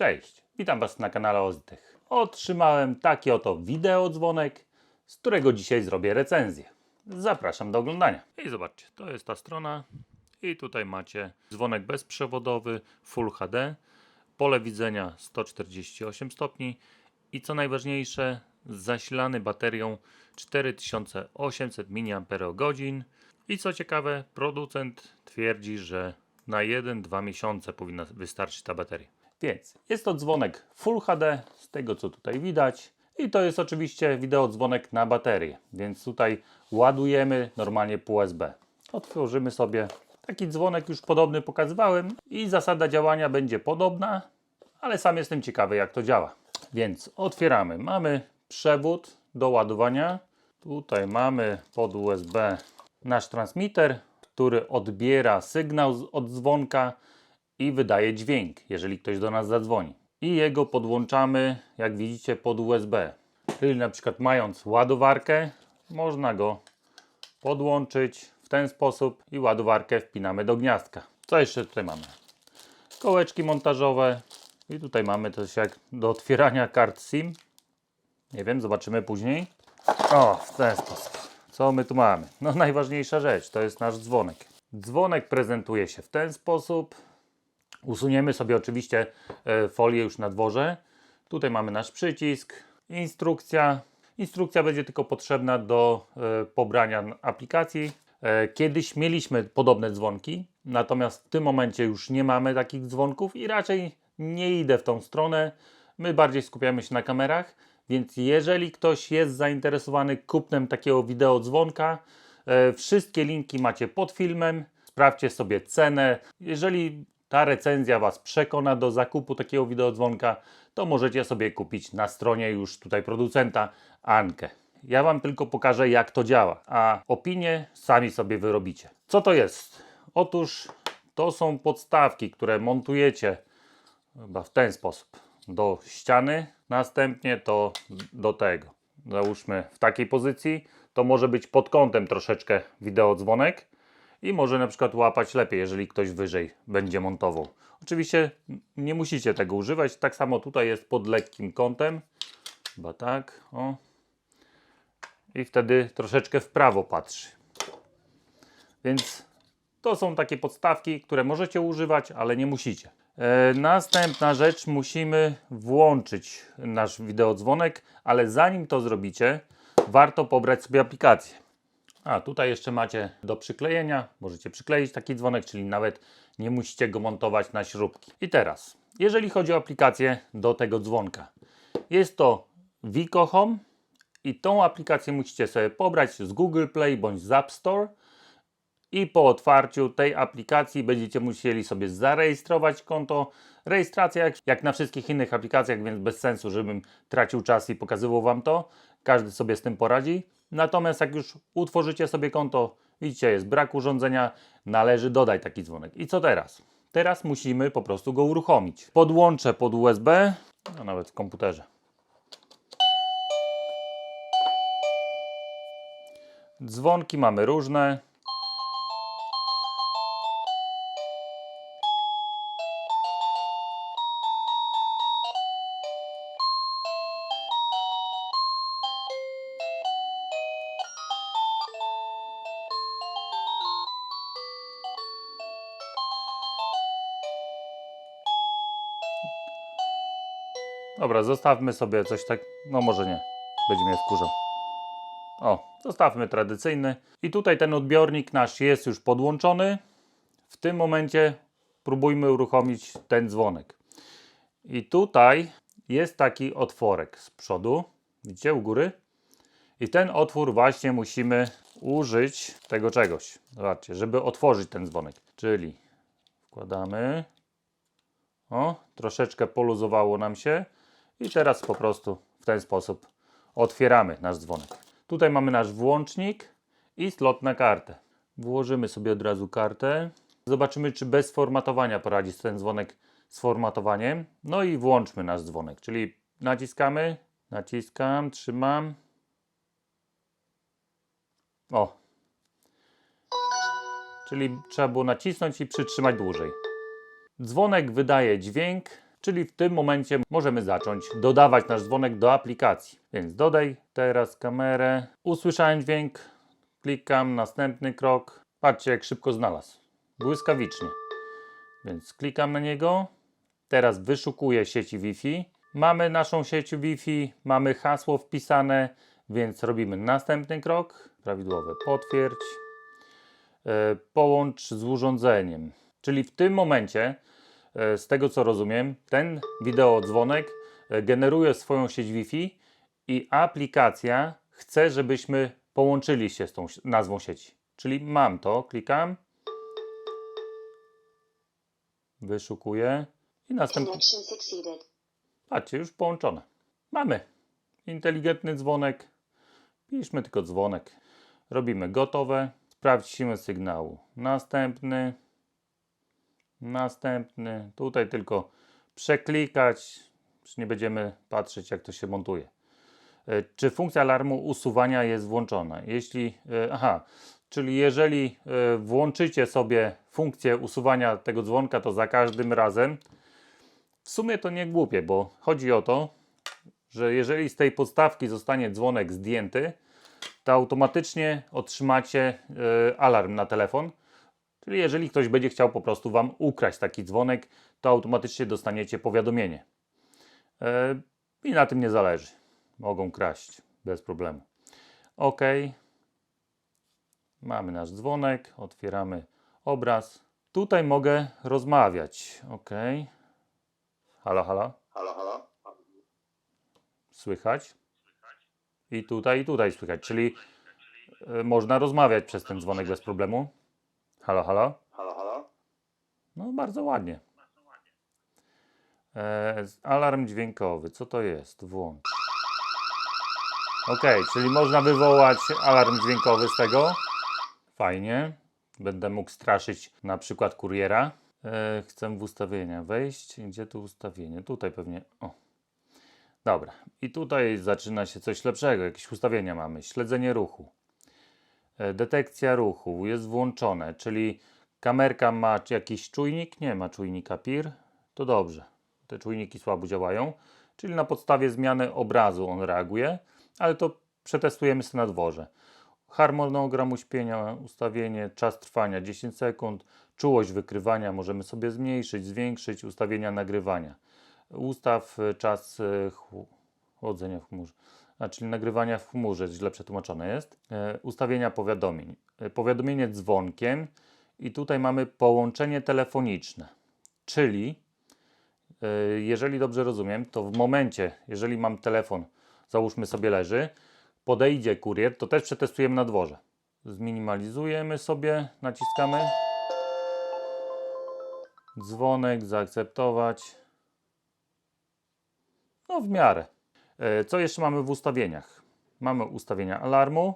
Cześć, witam Was na kanale Ozdech. Otrzymałem taki oto wideo dzwonek, z którego dzisiaj zrobię recenzję. Zapraszam do oglądania. I zobaczcie, to jest ta strona i tutaj macie dzwonek bezprzewodowy Full HD, pole widzenia 148 stopni i co najważniejsze zasilany baterią 4800 mAh i co ciekawe producent twierdzi, że na 1-2 miesiące powinna wystarczyć ta bateria. Więc jest to dzwonek Full HD, z tego co tutaj widać. I to jest oczywiście wideo dzwonek na baterię, więc tutaj ładujemy normalnie pół USB. Otworzymy sobie taki dzwonek, już podobny pokazywałem i zasada działania będzie podobna, ale sam jestem ciekawy jak to działa. Więc otwieramy. Mamy przewód do ładowania. Tutaj mamy pod USB nasz transmitter, który odbiera sygnał od dzwonka i wydaje dźwięk, jeżeli ktoś do nas zadzwoni. I jego podłączamy, jak widzicie, pod USB. Czyli na przykład mając ładowarkę, można go podłączyć w ten sposób i ładowarkę wpinamy do gniazdka. Co jeszcze tutaj mamy? Kołeczki montażowe i tutaj mamy coś jak do otwierania kart SIM. Nie wiem, zobaczymy później. O, w ten sposób. Co my tu mamy? No najważniejsza rzecz, to jest nasz dzwonek. Dzwonek prezentuje się w ten sposób. Usuniemy sobie oczywiście e, folię już na dworze. Tutaj mamy nasz przycisk, instrukcja. Instrukcja będzie tylko potrzebna do e, pobrania aplikacji. E, Kiedyś mieliśmy podobne dzwonki, natomiast w tym momencie już nie mamy takich dzwonków i raczej nie idę w tą stronę. My bardziej skupiamy się na kamerach, więc jeżeli ktoś jest zainteresowany kupnem takiego wideo dzwonka, wszystkie linki macie pod filmem. Sprawdźcie sobie cenę. Jeżeli ta recenzja Was przekona do zakupu takiego wideodzwonka, to możecie sobie kupić na stronie już tutaj producenta Ankę. Ja Wam tylko pokażę jak to działa, a opinię sami sobie wyrobicie. Co to jest? Otóż to są podstawki, które montujecie chyba w ten sposób do ściany, następnie to do tego. Załóżmy w takiej pozycji, to może być pod kątem troszeczkę wideodzwonek i może na przykład łapać lepiej, jeżeli ktoś wyżej będzie montował. Oczywiście nie musicie tego używać, tak samo tutaj jest pod lekkim kątem, chyba tak, o. I wtedy troszeczkę w prawo patrzy. Więc to są takie podstawki, które możecie używać, ale nie musicie. E, następna rzecz, musimy włączyć nasz wideodzwonek, ale zanim to zrobicie, warto pobrać sobie aplikację. A tutaj jeszcze macie do przyklejenia, możecie przykleić taki dzwonek, czyli nawet nie musicie go montować na śrubki. I teraz, jeżeli chodzi o aplikację do tego dzwonka, jest to Vico Home i tą aplikację musicie sobie pobrać z Google Play bądź z App Store i po otwarciu tej aplikacji będziecie musieli sobie zarejestrować konto. Rejestracja jak, jak na wszystkich innych aplikacjach, więc bez sensu, żebym tracił czas i pokazywał Wam to. Każdy sobie z tym poradzi. Natomiast jak już utworzycie sobie konto, widzicie, jest brak urządzenia, należy dodać taki dzwonek. I co teraz? Teraz musimy po prostu go uruchomić. Podłączę pod USB, no nawet w komputerze. Dzwonki mamy różne. Dobra, zostawmy sobie coś tak. No może nie. Będzie mnie wkurzał. O, zostawmy tradycyjny. I tutaj ten odbiornik nasz jest już podłączony. W tym momencie próbujmy uruchomić ten dzwonek. I tutaj jest taki otworek z przodu. Widzicie u góry? I ten otwór właśnie musimy użyć tego czegoś. Zobaczcie, żeby otworzyć ten dzwonek. Czyli wkładamy. O, troszeczkę poluzowało nam się. I teraz po prostu w ten sposób otwieramy nasz dzwonek. Tutaj mamy nasz włącznik i slot na kartę. Włożymy sobie od razu kartę. Zobaczymy, czy bez formatowania poradzi ten dzwonek z formatowaniem. No i włączmy nasz dzwonek, czyli naciskamy, naciskam, trzymam. O. Czyli trzeba było nacisnąć i przytrzymać dłużej. Dzwonek wydaje dźwięk, Czyli w tym momencie możemy zacząć dodawać nasz dzwonek do aplikacji. Więc dodaj teraz kamerę. Usłyszałem dźwięk, klikam, następny krok. Patrzcie, jak szybko znalazł. Błyskawicznie. Więc klikam na niego. Teraz wyszukuję sieci Wi-Fi. Mamy naszą sieć Wi-Fi, mamy hasło wpisane, więc robimy następny krok. Prawidłowe potwierdź. E, Połącz z urządzeniem. Czyli w tym momencie, z tego co rozumiem, ten wideodzwonek e, generuje swoją sieć Wi-Fi i aplikacja chce, żebyśmy połączyli się z tą nazwą sieci. Czyli mam to, klikam, wyszukuję i następnie. Patrzcie, już połączone. Mamy inteligentny dzwonek. Piszmy tylko dzwonek. Robimy gotowe. Sprawdź siłę sygnału. Następny. Następny. Tutaj tylko przeklikać. Już nie będziemy patrzeć, jak to się montuje. E, Czy funkcja alarmu usuwania jest włączona? Jeśli, e, aha, czyli jeżeli e, włączycie sobie funkcję usuwania tego dzwonka, to za każdym razem w sumie to nie głupie, bo chodzi o to, że jeżeli z tej podstawki zostanie dzwonek zdjęty, to automatycznie otrzymacie alarm na telefon. Czyli jeżeli ktoś będzie chciał po prostu Wam ukraść taki dzwonek, to automatycznie dostaniecie powiadomienie. E, I na tym nie zależy. Mogą kraść bez problemu. OK. Mamy nasz dzwonek, otwieramy obraz. Tutaj mogę rozmawiać. OK. Halo, halo. Halo, halo? Słychać? I tutaj, i tutaj słychać, czyli y, można rozmawiać przez ten dzwonek bez problemu. Halo, halo. Halo, halo? No bardzo ładnie. E, alarm dźwiękowy, co to jest? Włącz. Ok, czyli można wywołać alarm dźwiękowy z tego. Fajnie. Będę mógł straszyć na przykład kuriera. E, chcę w ustawienia wejść. Gdzie tu ustawienie? Tutaj pewnie. O. Dobra. I tutaj zaczyna się coś lepszego. Jakieś ustawienia mamy. Śledzenie ruchu. E, Detekcja ruchu jest włączone, czyli kamerka ma jakiś czujnik? Nie ma czujnika PIR. To dobrze. Te czujniki słabo działają, czyli na podstawie zmiany obrazu on reaguje, ale to przetestujemy sobie na dworze. Harmonogram uśpienia, ustawienie, czas trwania 10 sekund, czułość wykrywania możemy sobie zmniejszyć, zwiększyć, ustawienia nagrywania. Ustaw y, czas chł- chłodzenia w chmurze, a czyli nagrywania w chmurze, źle przetłumaczone jest. E, Ustawienia powiadomień. E, Powiadomienie dzwonkiem i tutaj mamy połączenie telefoniczne, czyli e, jeżeli dobrze rozumiem, to w momencie, jeżeli mam telefon, załóżmy sobie leży, podejdzie kurier, to też przetestujemy na dworze. Zminimalizujemy sobie, naciskamy. Dzwonek, zaakceptować. No w miarę. E, Co jeszcze mamy w ustawieniach? Mamy ustawienia alarmu.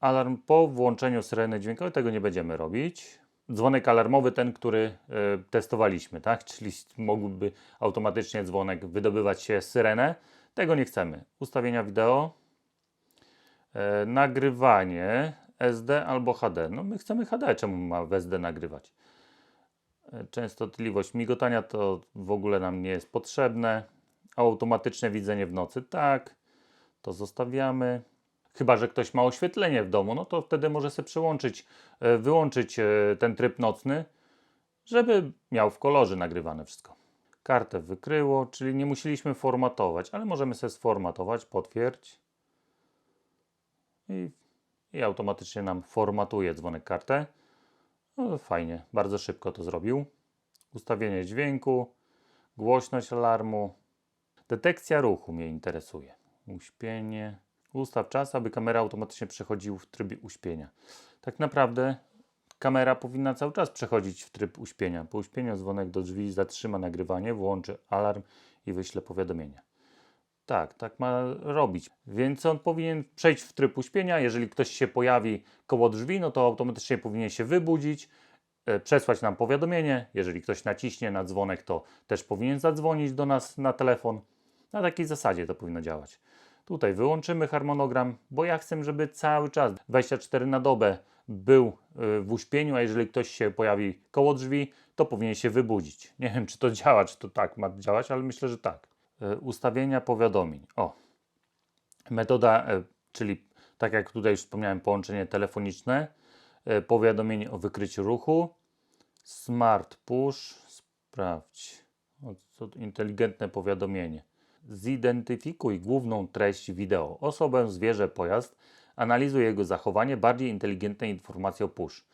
Alarm po włączeniu syreny dźwiękowej, tego nie będziemy robić. Dzwonek alarmowy, ten, który e, testowaliśmy, tak? Czyli mógłby automatycznie dzwonek wydobywać się syrenę. Tego nie chcemy. Ustawienia wideo. E, nagrywanie SD albo HD. No my chcemy HD, czemu ma w SD nagrywać? Częstotliwość migotania to w ogóle nam nie jest potrzebne. Automatyczne widzenie w nocy, tak. To zostawiamy. Chyba, że ktoś ma oświetlenie w domu, no to wtedy może sobie przełączyć, e, wyłączyć e, ten tryb nocny, żeby miał w kolorze nagrywane wszystko. Kartę wykryło, czyli nie musieliśmy formatować, ale możemy sobie sformatować, potwierdź. I, i automatycznie nam formatuje dzwonek kartę. No, fajnie, bardzo szybko to zrobił. Ustawienie dźwięku, głośność alarmu, detekcja ruchu mnie interesuje. Uśpienie. Ustaw czas, aby kamera automatycznie przechodziła w trybie uśpienia. Tak naprawdę kamera powinna cały czas przechodzić w tryb uśpienia. Po uśpieniu dzwonek do drzwi zatrzyma nagrywanie, włączy alarm i wyśle powiadomienia. Tak, tak ma robić. Więc on powinien przejść w tryb uśpienia. Jeżeli ktoś się pojawi koło drzwi, no to automatycznie powinien się wybudzić, e, przesłać nam powiadomienie. Jeżeli ktoś naciśnie na dzwonek, to też powinien zadzwonić do nas na telefon. Na takiej zasadzie to powinno działać. Tutaj wyłączymy harmonogram, bo ja chcę, żeby cały czas 24 na dobę był y, w uśpieniu, a jeżeli ktoś się pojawi koło drzwi, to powinien się wybudzić. Nie wiem, czy to działa, czy to tak ma działać, ale myślę, że tak. Y, Ustawienia powiadomień. O, metoda, y, czyli tak jak tutaj już wspomniałem, połączenie telefoniczne, y, powiadomienie o wykryciu ruchu, smart push, sprawdź, o, inteligentne powiadomienie. Zidentyfikuj główną treść wideo, osobę, zwierzę, pojazd, analizuj jego zachowanie, bardziej inteligentne informacje o push.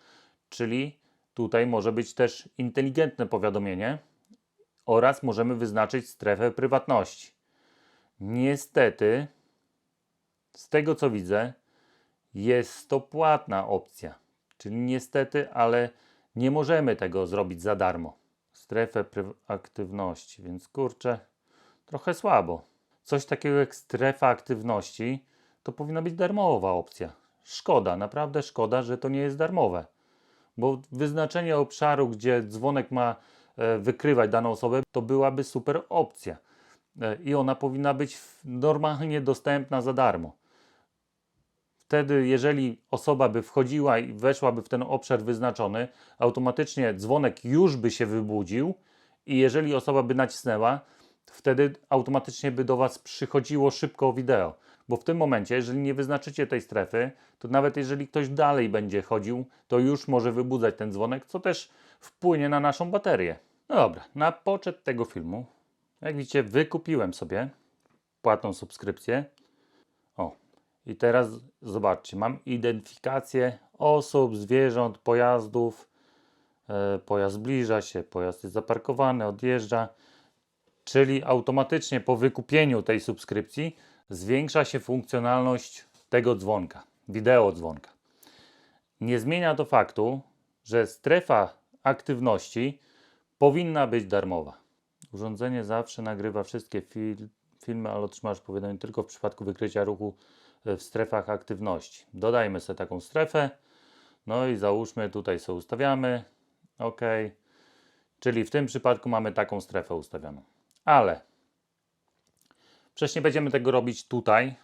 Czyli tutaj może być też inteligentne powiadomienie oraz możemy wyznaczyć strefę prywatności. Niestety, z tego co widzę, jest to płatna opcja. Czyli niestety, ale nie możemy tego zrobić za darmo. Strefę aktywności, więc kurczę, trochę słabo. Coś takiego jak strefa aktywności to powinna być darmowa opcja. Szkoda, naprawdę szkoda, że to nie jest darmowe. Bo wyznaczenie obszaru, gdzie dzwonek ma e, wykrywać daną osobę, to byłaby super opcja. E, I ona powinna być normalnie dostępna za darmo. Wtedy, jeżeli osoba by wchodziła i weszłaby w ten obszar wyznaczony, automatycznie dzwonek już by się wybudził i jeżeli osoba by nacisnęła, wtedy automatycznie by do Was przychodziło szybko wideo. Bo w tym momencie, jeżeli nie wyznaczycie tej strefy, to nawet jeżeli ktoś dalej będzie chodził, to już może wybudzać ten dzwonek, co też wpłynie na naszą baterię. No dobra, na poczet tego filmu, jak widzicie, wykupiłem sobie płatną subskrypcję. O, i teraz zobaczcie, mam identyfikację osób, zwierząt, pojazdów. E, pojazd zbliża się, pojazd jest zaparkowany, odjeżdża. Czyli automatycznie po wykupieniu tej subskrypcji zwiększa się funkcjonalność tego dzwonka, wideo dzwonka. Nie zmienia to faktu, że strefa aktywności powinna być darmowa. Urządzenie zawsze nagrywa wszystkie fil filmy, ale otrzymasz powiadomienie tylko w przypadku wykrycia ruchu e, w strefach aktywności. Dodajmy sobie taką strefę. No i załóżmy, tutaj sobie ustawiamy. OK. Czyli w tym przypadku mamy taką strefę ustawioną. Ale przecież nie będziemy tego robić tutaj.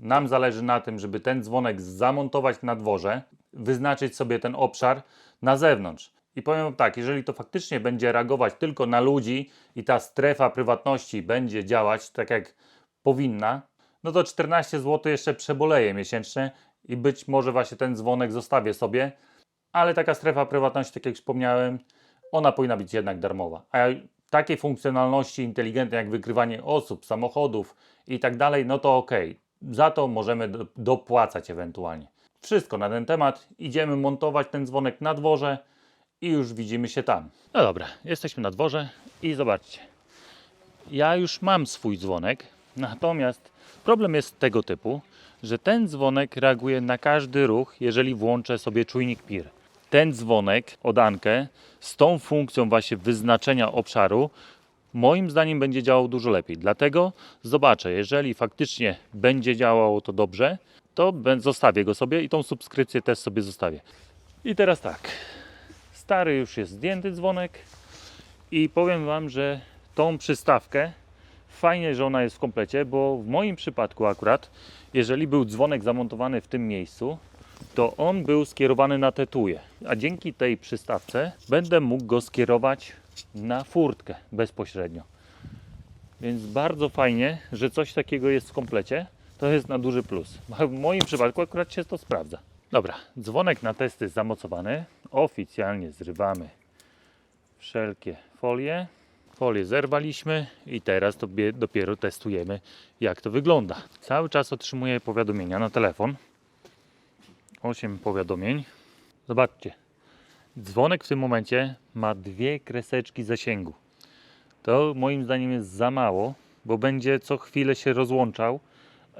Nam zależy na tym, żeby ten dzwonek zamontować na dworze, wyznaczyć sobie ten obszar na zewnątrz. I powiem tak, jeżeli to faktycznie będzie reagować tylko na ludzi i ta strefa prywatności będzie działać tak jak powinna, no to 14 zł jeszcze przeboleje miesięcznie i być może właśnie ten dzwonek zostawię sobie, ale taka strefa prywatności, tak jak wspomniałem, ona powinna być jednak darmowa. A takiej funkcjonalności inteligentnej jak wykrywanie osób, samochodów i tak dalej, no to ok. Za to możemy do, dopłacać ewentualnie. Wszystko na ten temat. Idziemy montować ten dzwonek na dworze i już widzimy się tam. No dobra, jesteśmy na dworze i zobaczcie. Ja już mam swój dzwonek, natomiast problem jest tego typu, że ten dzwonek reaguje na każdy ruch, jeżeli włączę sobie czujnik PIR. Ten dzwonek od Ankę z tą funkcją właśnie wyznaczenia obszaru moim zdaniem będzie działał dużo lepiej. Dlatego zobaczę, jeżeli faktycznie będzie działało to dobrze, to zostawię go sobie i tą subskrypcję też sobie zostawię. I teraz tak. Stary już jest zdjęty dzwonek i powiem Wam, że tą przystawkę fajnie, że ona jest w komplecie, bo w moim przypadku akurat, jeżeli był dzwonek zamontowany w tym miejscu, to on był skierowany na tetuje, a dzięki tej przystawce będę mógł go skierować na furtkę bezpośrednio. Więc bardzo fajnie, że coś takiego jest w komplecie. To jest na duży plus. W moim przypadku akurat się to sprawdza. Dobra, dzwonek na testy zamocowany. Oficjalnie zrywamy wszelkie folie. Folię zerwaliśmy i teraz tobie dopiero testujemy, jak to wygląda. Cały czas otrzymuję powiadomienia na telefon. 8 powiadomień. Zobaczcie. Dzwonek w tym momencie ma dwie kreseczki zasięgu. To moim zdaniem jest za mało, bo będzie co chwilę się rozłączał,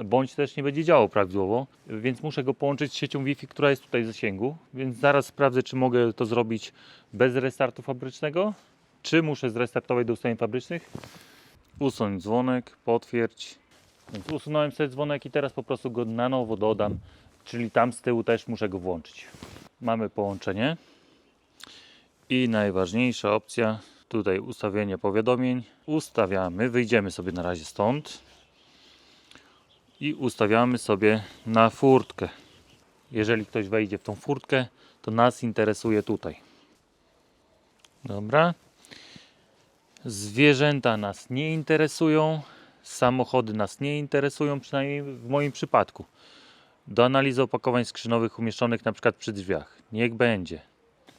bądź też nie będzie działał prawidłowo, więc muszę go połączyć z siecią Wi-Fi, która jest tutaj w zasięgu. Więc zaraz sprawdzę, czy mogę to zrobić bez restartu fabrycznego, czy muszę zrestartować do ustawień fabrycznych. Usuń dzwonek, potwierdź. Więc usunąłem sobie dzwonek i teraz po prostu go na nowo dodam, czyli tam z tyłu też muszę go włączyć. Mamy połączenie. I najważniejsza opcja, tutaj ustawienie powiadomień. Ustawiamy, wyjdziemy sobie na razie stąd i ustawiamy sobie na furtkę. jeżeli ktoś wejdzie w tą furtkę, to nas interesuje tutaj. Dobra. Zwierzęta nas nie interesują, samochody nas nie interesują, przynajmniej w moim przypadku. Do analizy opakowań skrzynowych umieszczonych na przykład przy drzwiach. Niech będzie.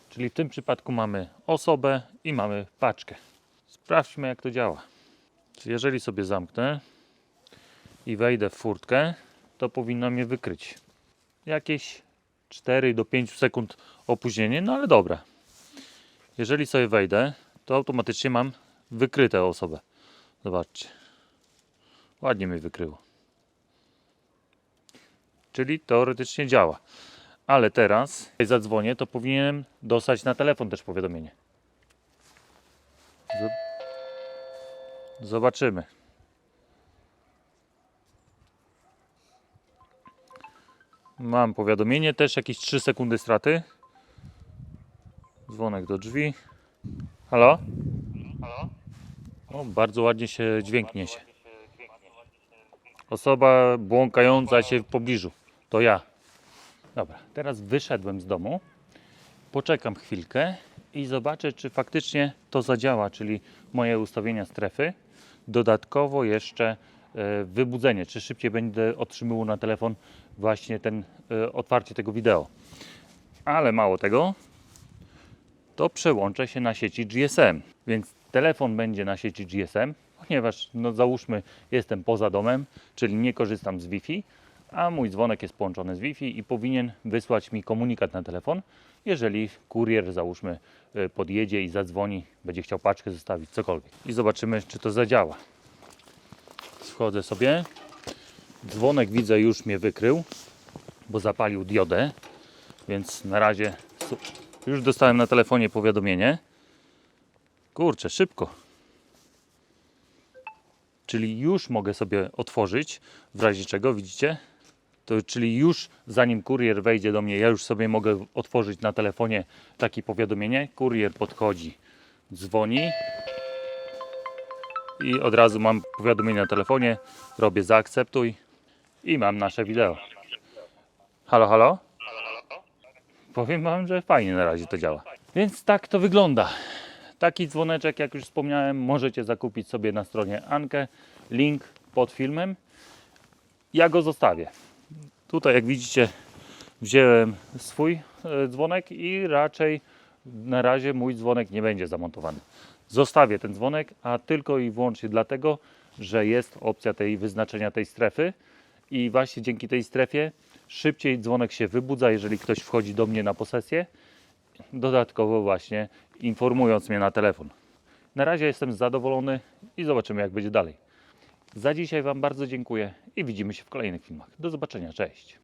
Czyli w tym przypadku mamy osobę i mamy paczkę. Sprawdźmy jak to działa. Jeżeli sobie zamknę i wejdę w furtkę, to powinno mnie wykryć. Jakieś 4 do 5 sekund opóźnienie, no ale dobra. Jeżeli sobie wejdę, to automatycznie mam wykrytą osobę. Zobaczcie. Ładnie mnie wykryło. Czyli teoretycznie działa. Ale teraz, jak zadzwonię, to powinienem dostać na telefon też powiadomienie. Zob- Zobaczymy. Mam powiadomienie, też jakieś 3 sekundy straty. Dzwonek do drzwi. Halo? Halo? O, bardzo ładnie się dźwięk niesie. Osoba błąkająca się w pobliżu. To ja. Dobra, teraz wyszedłem z domu. Poczekam chwilkę i zobaczę, czy faktycznie to zadziała, czyli moje ustawienia strefy. Dodatkowo jeszcze e, wybudzenie, czy szybciej będę otrzymywał na telefon właśnie ten e, otwarcie tego wideo. Ale mało tego, to przełączę się na sieci GSM. Więc telefon będzie na sieci GSM, ponieważ no załóżmy jestem poza domem, czyli nie korzystam z Wi-Fi, a mój dzwonek jest połączony z Wi-Fi i powinien wysłać mi komunikat na telefon, jeżeli kurier załóżmy y, podjedzie i zadzwoni, będzie chciał paczkę zostawić, cokolwiek. I zobaczymy, czy to zadziała. Wchodzę sobie. Dzwonek widzę już mnie wykrył, bo zapalił diodę, więc na razie już dostałem na telefonie powiadomienie. Kurczę, szybko. Czyli już mogę sobie otworzyć, w razie czego, widzicie? To, czyli już zanim kurier wejdzie do mnie, ja już sobie mogę otworzyć na telefonie takie powiadomienie. Kurier podchodzi, dzwoni i od razu mam powiadomienie na telefonie. Robię zaakceptuj i mam nasze wideo. Halo, halo? Powiem Wam, że fajnie na razie to działa. Więc tak to wygląda. Taki dzwoneczek, jak już wspomniałem, możecie zakupić sobie na stronie Ankę. Link pod filmem. Ja go zostawię. Tutaj, jak widzicie, wziąłem swój e, dzwonek i raczej na razie mój dzwonek nie będzie zamontowany. Zostawię ten dzwonek, a tylko i wyłącznie dlatego, że jest opcja tej wyznaczenia tej strefy i właśnie dzięki tej strefie szybciej dzwonek się wybudza, jeżeli ktoś wchodzi do mnie na posesję dodatkowo właśnie informując mnie na telefon. Na razie jestem zadowolony i zobaczymy jak będzie dalej. Za dzisiaj Wam bardzo dziękuję i widzimy się w kolejnych filmach. Do zobaczenia, cześć.